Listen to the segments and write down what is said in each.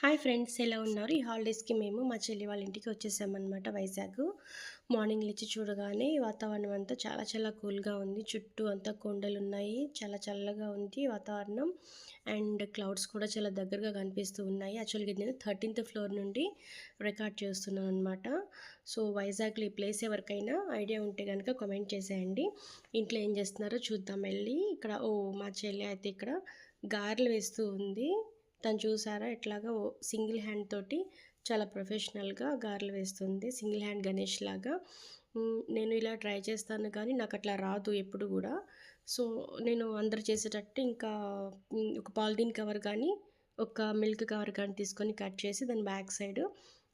Hi friends ఎలా ఉన్నారు? ఈ హాలిడేస్కి మేము మా చెల్లి వాళ్ళ ఇంటికి వచ్చేసామన్నమాట వైజాగ్. మార్నింగ్ లేచి చూడగానే వాతావరణం అంతా చాలా చాలా కూల్గా ఉంది. చుట్టూ అంతా కొండలు ఉన్నాయి చాలా చల్లగా ఉంది వాతావరణం. అండ్ క్లౌడ్స్ కూడా చాలా దగ్గరగా కనిపిస్తూ ఉన్నాయి. యాక్చువల్గా నేను థర్టీన్త్ ఫ్లోర్ నుండి రికార్డ్ చేస్తున్నాను అనమాట సో వైజాగ్లో ఈ ప్లేస్ ఎవరికైనా ఐడియా ఉంటే కనుక కామెంట్ చేసేయండి. ఇంట్లో ఏం చేస్తున్నారో చూద్దాం వెళ్ళి. ఇక్కడ ఓ మా చెల్లి అయితే ఇక్కడ గారెలు వేస్తూ ఉంది. తను చూసారా? ఇట్లాగా సింగిల్ హ్యాండ్ తోటి చాలా ప్రొఫెషనల్గా గారెలు వేస్తుంది. సింగిల్ హ్యాండ్ గణేష్ లాగా. నేను ఇలా ట్రై చేస్తాను కానీ నాకు అట్లా రాదు ఎప్పుడు కూడా. సో నేను అందరు చేసేటట్టు ఇంకా ఒక పాలిథీన్ కవర్ కానీ ఒక మిల్క్ కవర్ కానీ తీసుకొని కట్ చేసి దాని బ్యాక్ సైడ్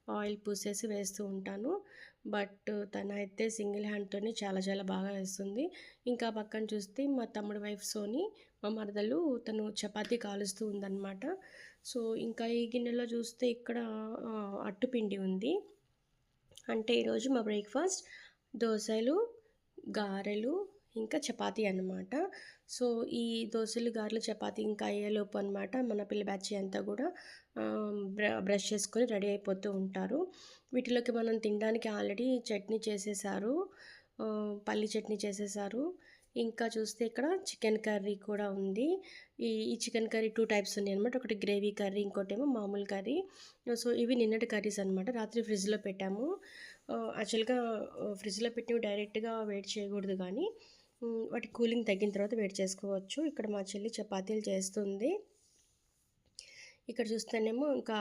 ఆయిల్ పూసేసి వేస్తూ ఉంటాను. బట్ తన అయితే సింగిల్ హ్యాండ్తోనే చాలా చాలా బాగా వేస్తుంది. ఇంకా పక్కన చూస్తే మా తమ్ముడు వైఫ్ సోని మా మరదలు తను చపాతీ కాలుస్తూ ఉందన్నమాట. సో ఇంకా ఈ గిన్నెలో చూస్తే ఇక్కడ అట్టుపిండి ఉంది. అంటే ఈరోజు మా బ్రేక్ఫాస్ట్ దోశలు గారెలు ఇంకా చపాతీ అనమాట సో ఈ దోశలు గారెలు చపాతీ ఇంకా అయ్యేలోపు అనమాట మన పిల్ల బ్యాచ్ అంతా కూడా బ్రష్ చేసుకొని రెడీ అయిపోతూ ఉంటారు. వీటిలోకి మనం తినడానికి ఆల్రెడీ చట్నీ చేసేసారు. పల్లి చట్నీ చేసేసారు. ఇంకా చూస్తే ఇక్కడ చికెన్ కర్రీ కూడా ఉంది. ఈ ఈ చికెన్ కర్రీ టూ టైప్స్ ఉన్నాయి అనమాట ఒకటి గ్రేవీ కర్రీ ఇంకోటేమో మామూలు కర్రీ. సో ఇవి నిన్నటి కర్రీస్ అనమాట రాత్రి ఫ్రిడ్జ్లో పెట్టాము. యాక్చువల్గా ఫ్రిడ్జ్లో పెట్టి డైరెక్ట్గా వెయిట్ చేయకూడదు కానీ వాటి కూలింగ్ తగ్గిన తర్వాత వేడి చేసుకోవచ్చు. ఇక్కడ మా చెల్లి చపాతీలు చేస్తుంది. ఇక్కడ చూస్తేనేమో ఇంకా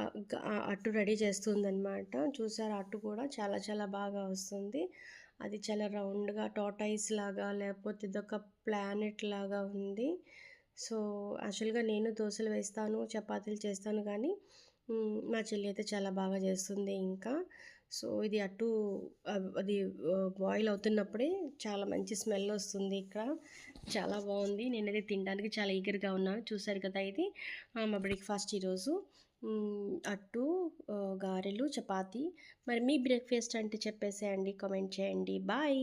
అట్టు రెడీ చేస్తుందనమాట చూసారు అట్టు కూడా చాలా చాలా బాగా వస్తుంది. అది చాలా రౌండ్గా టోటైస్ లాగా లేకపోతే ఇదొక ప్లానెట్ లాగా ఉంది. సో యాక్చువల్గా నేను దోశలు వేస్తాను చపాతీలు చేస్తాను కానీ మా చెల్లి అయితే చాలా బాగా చేస్తుంది ఇంకా. సో ఇది అటు అది బాయిల్ అవుతున్నప్పుడే చాలా మంచి స్మెల్ వస్తుంది ఇక్కడ. చాలా బాగుంది. నేనైతే తినడానికి చాలా ఈగర్గా ఉన్నాను చూసారు కదా ఇది? మా బ్రేక్ఫాస్ట్ ఈరోజు అట్టు గారెలు చపాతి. మరి మీ బ్రేక్ఫాస్ట్ అంటే చెప్పేసేయండి కామెంట్ చేయండి. బాయ్